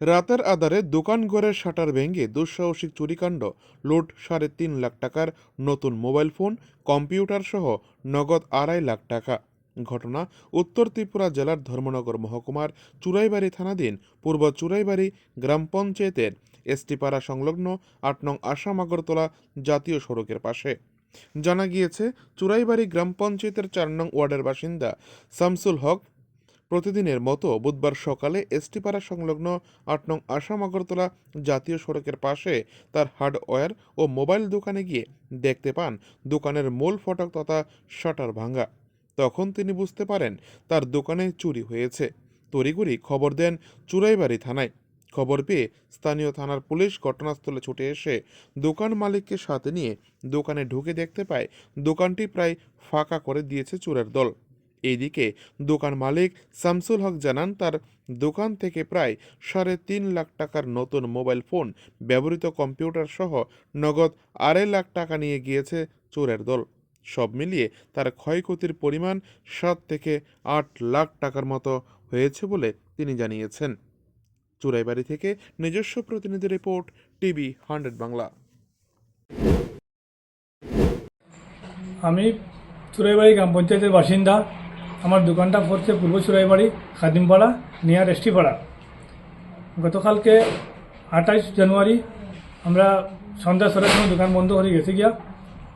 রাতের আধারে দোকান ঘরের শাটার ভেঙে দুঃসাহসিক চুরিকাণ্ড, লুট সাড়ে তিন লাখ টাকার নতুন মোবাইল ফোন, কম্পিউটার সহ নগদ আড়াই লাখ টাকা। ঘটনা উত্তর ত্রিপুরা জেলার ধর্মনগর মহকুমার চুরাইবাড়ি থানাধীন, পূর্ব চুরাইবাড়ি গ্রাম পঞ্চায়েতের এসটিপাড়া সংলগ্ন আট নং আসাম আগরতলা জাতীয় সড়কের পাশে। জানা গিয়েছে, চুরাইবাড়ি গ্রাম পঞ্চায়েতের চার নং ওয়ার্ডের বাসিন্দা শামসুল হক প্রতিদিনের মতো বুধবার সকালে এসটিপাড়া সংলগ্ন আট নং আসাম আগরতলা জাতীয় সড়কের পাশে তার হার্ডওয়্যার ও মোবাইল দোকানে গিয়ে দেখতে পান দোকানের মূল ফটক তথা শাটার ভাঙা তখন তিনি বুঝতে পারেন তার দোকানে চুরি হয়েছে। তড়িঘড়ি খবর দেন চুরাইবাড়ি থানায়। খবর পেয়ে স্থানীয় থানার পুলিশ ঘটনাস্থলে ছুটে এসে দোকান মালিককে সাথে নিয়ে দোকানে ঢুকে দেখতে পায় দোকানটি প্রায় ফাঁকা করে দিয়েছে চোরের দল। এইদিকে দোকান মালিক শামসুল হক জানান, তার দোকান থেকে প্রায় সাড়ে তিন লাখ টাকার নতুন মোবাইল ফোন ব্যবহৃত কম্পিউটার সহ নগদ আড়াই লাখ টাকা নিয়ে গিয়েছে চোরের দল। সব মিলিয়ে তার ক্ষয়ক্ষতির পরিমাণ সাত থেকে আট লাখ টাকার মতো হয়েছে বলে তিনি জানিয়েছেন। চোরাইবাড়ি থেকে নিজস্ব প্রতিনিধি রিপোর্ট, টিভি হান্ড্রেড বাংলা। আমি চুরাইবাড়ি গ্রাম পঞ্চায়েতের বাসিন্দা। আমার দোকানটা পড়ছে পূর্ব চুরাইবাড়ি খাদিমপাড়া, নিয়ার এসটিপাড়া গতকালকে আঠাইশ জানুয়ারি আমরা সন্ধ্যা ছটার সময় দোকান বন্ধ করে গেছি গিয়া,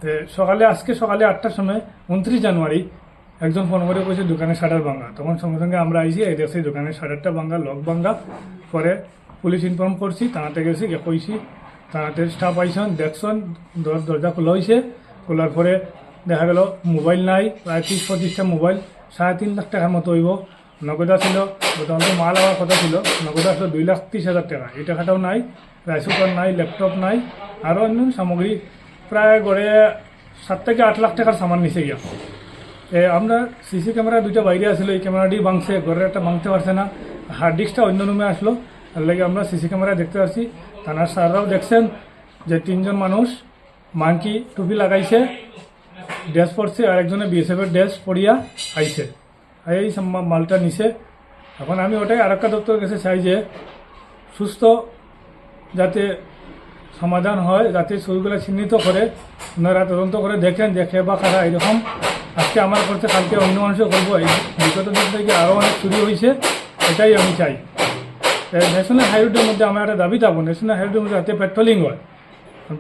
তো সকালে, আজকে সকালে আটটার সময় উনত্রিশ জানুয়ারি একজন ফোন করে কইছে দোকানের শাটার ভাঙা। তখন সঙ্গে সঙ্গে আমরা আইসি এই দেখছি দোকানের শাটারটা ভাঙা লক ভাঙা। পরে পুলিশ ইনফর্ম করছি, থানাতে গেছি, গিয়ে কইছি, থানাতে স্টাফ আইসন দেখছন দর- দরজা খোলা হয়েছে খোলার পরে দেখা গেল, মোবাইল নাই, প্রায় ত্রিশ পঁচিশটা মোবাইল সাড়ে তিন লাখ টাকার মতো হইব। নগদা ছিল বর্তমানে মাল হওয়ার কথা ছিল। নগদা ছিল দুই লাখ ত্রিশ হাজার টাকা। এই টাকাটাও নাই রাইস কুকার নাই ল্যাপটপ নাই। আরও অন্যান্য সামগ্রী প্রায় গড়ে সাত থেকে আট লাখ টাকার সামান নিচে গিয়া। এ, আমরা সিসি ক্যামেরা দুইটা বাইরে আসলো এই ক্যামেরাটি ভাঙছে ঘরের একটা ভাঙতে পারছে না। হার্ড ডিস্কটা অন্য রুমে আসলো। তার লাগে আমরা সিসি ক্যামেরা দেখতে পাচ্ছি। থানার স্যাররাও দেখছেন যে তিনজন মানুষ মাংকি টুপি লাগাইছে। ড্রেস পরছে, আর একজনে বিএসএফ এর ড্রেস পরিয়া আইছে। এই মালটা নিছে। এখন আমি ওটাই আরক্ষা দপ্তর কাছে চাই যে, সুস্থ যাতে সমাধান হয়, যাতে চুরিগুলো চিহ্নিত করে, ওনারা তদন্ত করে দেখেন দেখে বা কারা এরকম। আজকে আমার করতে, কালকে অন্য মানুষও করব। এই বিগত দিন থেকে আরও অনেক চুরি হয়েছে এটাই আমি চাই। ন্যাশনাল হাইরোডের মধ্যে আমার একটা দাবি থাকব। ন্যাশনাল হাইরোডের মধ্যে যাতে পেট্রোলিং হয়।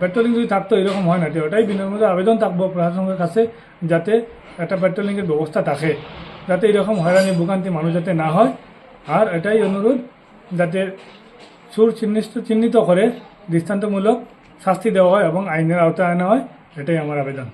পেট্রোলিং যদি থাকতো, এরকম হয় না। ওটাই বিনয়ের আবেদন থাকব প্রশাসনের কাছে, যাতে একটা পেট্রোলিংয়ের ব্যবস্থা থাকে। যাতে এরকম হয়রানি, ভোগান্তি মানুষ যাতে না হয়। আর এটাই অনুরোধ, যাতে সুর চিহ্নিত চিহ্নিত করে দৃষ্টান্তমূলক শাস্তি দেওয়া হয় এবং আইনের আওতায় আনা হয়, এটাই আমার আবেদন।